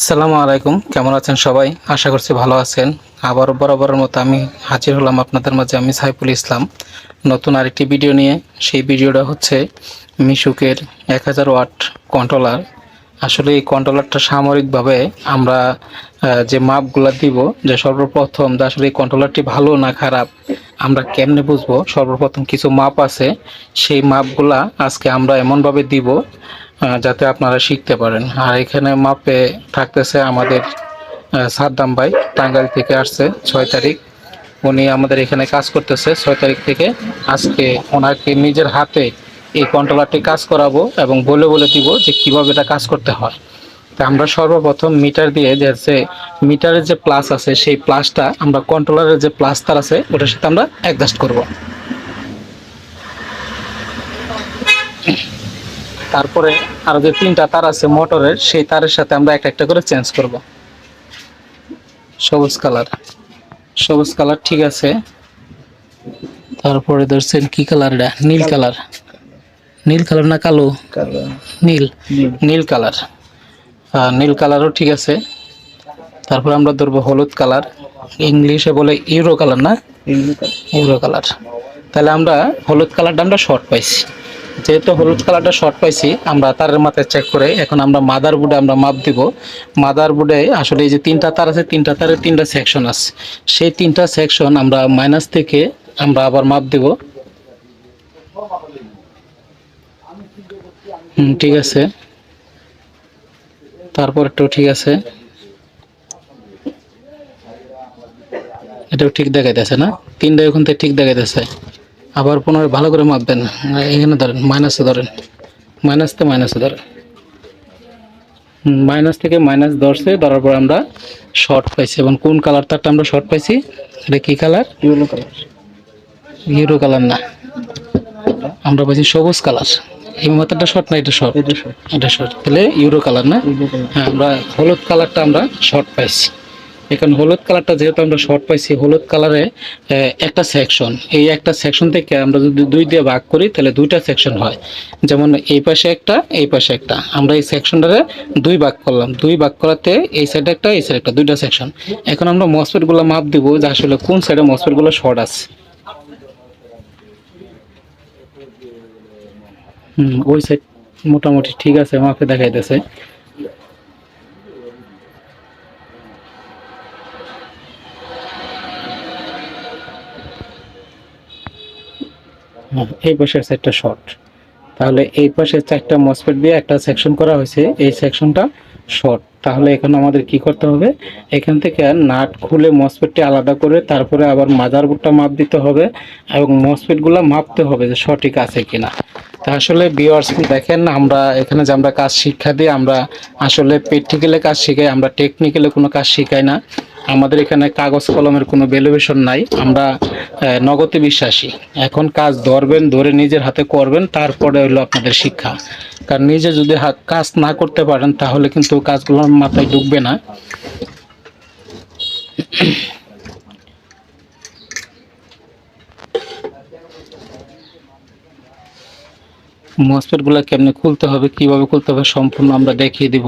আসসালামু আলাইকুম। কেমন আছেন সবাই? আশা করছি ভালো আছেন। আবার বরাবরের মতো আমি হাজির হলাম আপনাদের মাঝে আমি সাইফুল ইসলাম। নতুন আরেকটি ভিডিও নিয়ে। সেই ভিডিওটা হচ্ছে মিশুকের এক হাজার ওয়াট কন্ট্রোলার আসলে এই কন্ট্রোলারটা সামরিকভাবে আমরা যে মাপগুলা দিব, যে সর্বপ্রথম যে আসলে এই কন্ট্রোলারটি ভালো না খারাপ, আমরা কেমনে বুঝব? সর্বপ্রথম কিছু মাপ আছে। সেই মাপগুলা আজকে আমরা এমনভাবে দিব যাতে আপনারা শিখতে পারেন। আর এখানে মাপে থাকতেছে আমাদের সাদ্দাম ভাই, টাঙ্গাইল থেকে আসছে ছয় তারিখ। উনি আমাদের এখানে কাজ করতেছে। ছয় তারিখ থেকে আজকে ওনাকে নিজের হাতে এই কন্ট্রোলারটি কাজ করাবো এবং বলে বলে দিব যে কীভাবে এটা কাজ করতে হয়। তা আমরা সর্বপ্রথম মিটার দিয়ে যে মিটারের যে প্লাস আছে, সেই প্লাসটা আমরা কন্ট্রোলারের যে প্লাস তার আছে, ওটার সাথে আমরা অ্যাডজাস্ট করব। তারপরে আরও যে তিনটা তার আছে মোটরের সেই তারের সাথে আমরা একটা একটা করে চেঞ্জ করব। সবুজ কালার। সবুজ কালার ঠিক আছে। তারপরে ধরছেন কি কালার এটা? নীল কালার। নীল কালার না কালো? নীল। নীল। কালার। নীল কালারও ঠিক আছে। তারপর আমরা ধরবো হলুদ কালার। ইংলিশে বলে ইউরো কালার না? Yellow colour. তাহলে আমরা হলুদ কালারটা আমরা শর্ট পাইছি। যেহেতু হলুদ কালারটা শর্ট পাইছি, আমরা তারের মাথায় চেক করে এখন আমরা মাদার বোর্ডে আমরা মাপ দিব। মাদার বোর্ডে আসলে এই যে তিনটা তার আছে, তিনটা তারের তিনটা সেকশন আছে। সেই তিনটা সেকশন আমরা মাইনাস থেকে আমরা আবার মাপ দিব। ঠিক আছে। তারপর একটু ঠিক আছে। এটাও ঠিক দেখাইতেছে না? তিনটা ওখান থেকে ঠিক দেখাইতেছে। আবার পুনরায় ভালো করে মাপবেন। এখানে ধরেন মাইনাসে ধরেন। মাইনাসতে মাইনাসে ধরেন। মাইনাস থেকে মাইনাস ধরছে ধরার পর আমরা শর্ট পাইছি। এবং কোন কালার তারটা আমরা শর্ট পাইছি? এটা কী colour yellow colour yellow colour না। আমরা পাইছি সবুজ কালার এই মাথাটা শর্ট না এটা শর্ট এটা শর্ট তাহলে ইউরো কালার না? হ্যাঁ আমরা হলুদ কালারটা আমরা শর্ট পাইছি। এখন হলুদ কালারটা যেহেতু আমরা শর্ট পাইছি, হলুদ কালারে একটা সেকশন এই একটা সেকশন থেকে আমরা যদি দুই দিয়ে ভাগ করি, তাহলে দুইটা সেকশন হয়। যেমন এই পাশে একটা, এই পাশে একটা। আমরা এই সেকশনটারে দুই ভাগ করলাম। দুই ভাগ করাতে এই সাইডে একটা, এই সাইডে একটা, দুইটা সেকশন এখন আমরা মসপেটগুলো মাপ দিব যে আসলে কোন সাইডে মসপেটগুলো শর্ট আছে। হুম, ওই সাইড মোটামুটি ঠিক আছে, মাপে দেখাইতেছে। এই পাশের সাইডটা শর্ট। তাহলে এই পাশে চারটা মসফেট দিয়ে একটা সেকশন করা হয়েছে, এই সেকশনটা শর্ট। তাহলে এখন আমাদের কি করতে হবে? এখান থেকে নাট খুলে মসফেটটি আলাদা করে তারপরে আবার মাদারবোর্ডটা মাপ দিতে হবে এবং মসফেটগুলো মাপতে হবে যে সঠিক আছে কিনা। তা আসলে বিওয়ার্স দেখেন, আমরা এখানে যে আমরা কাজ শিক্ষা দিই, আমরা আসলে প্র্যাকটিক্যালে কাজ শিখাই, আমরা টেকনিক্যালে কোনো কাজ শিখাই না। আমাদের এখানে কাগজ কলমের কোনো ভ্যালুয়েশন নাই। আমরা নগদে বিশ্বাসী। এখন কাজ ধরবেন, ধরে নিজের হাতে করবেন, তারপরে হলো আপনাদের শিক্ষা। কারণ নিজে যদি কাজ না করতে পারেন, তাহলে কিন্তু কাজগুলো মাথায় ঢুকবে না। মসপেটগুলো কেমনে খুলতে হবে, কীভাবে খুলতে হবে, সম্পূর্ণ আমরা দেখিয়ে দিব।